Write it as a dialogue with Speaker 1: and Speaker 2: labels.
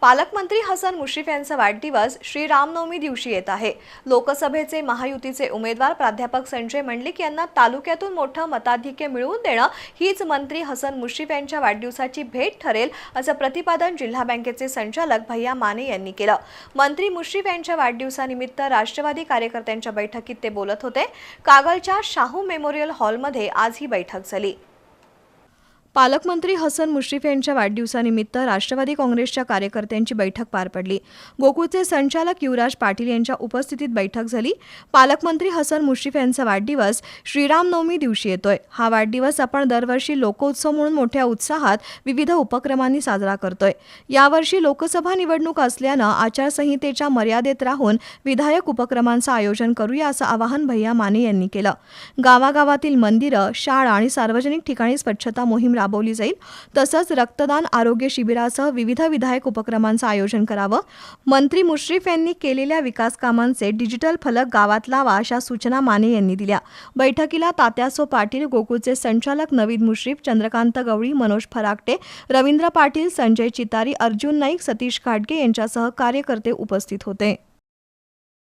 Speaker 1: पालकमंत्री हसन मुश्रीफ यांचा वाढदिवस श्री रामनवमी दिवशी येत आहे. लोकसभेचे महायुतीचे उमेदवार प्राध्यापक संजय मंडलिक यांना तालुक्यातून मोठं मताधिक्य मिळवून देणं हीच मंत्री हसन मुश्रीफ यांच्या वाढदिवसाची भेट ठरेल असं प्रतिपादन जिल्हा बँकेचे संचालक भैया माने यांनी केलं. मंत्री मुश्रीफ यांच्या वाढदिवसानिमित्त राष्ट्रवादी कार्यकर्त्यांच्या बैठकीत ते बोलत होते. कागलच्या शाहू मेमोरियल हॉलमध्ये आज ही बैठक झाली. पालकमंत्री हसन मुश्रीफ यांच्या वाढदिवसानिमित्त राष्ट्रवादी काँग्रेसच्या कार्यकर्त्यांची बैठक पार पडली. गोकुळचे संचालक युवराज पाटील यांच्या उपस्थितीत बैठक झाली. पालकमंत्री हसन मुश्रीफ यांचा वाढदिवस श्रीरामनवमी दिवशी येतोय. हा वाढदिवस आपण दरवर्षी लोकोत्सव म्हणून मोठ्या उत्साहात विविध उपक्रमांनी साजरा करतोय. यावर्षी लोकसभा निवडणूक असल्यानं आचारसंहितेच्या मर्यादेत राहून विधायक उपक्रमांचं आयोजन करूया असं आवाहन भैया माने यांनी केलं. गावागावातील मंदिरं शाळा आणि सार्वजनिक ठिकाणी स्वच्छता मोहीम राबवली जाईल. तसंच रक्तदान आरोग्य शिबिरासह विविध विधायक उपक्रमांचं आयोजन करावं. मंत्री मुश्रीफ यांनी केलेल्या विकास कामांचे डिजिटल फलक गावात लावा अशा सूचना माने यांनी दिल्या. बैठकीला तात्यासो पाटील गोकुळचे संचालक नवीद मुश्रीफ चंद्रकांत गवळी मनोज फराकटे रवींद्र पाटील संजय चितारी अर्जुन नाईक सतीश खाडगे यांच्यासह कार्यकर्ते उपस्थित होते.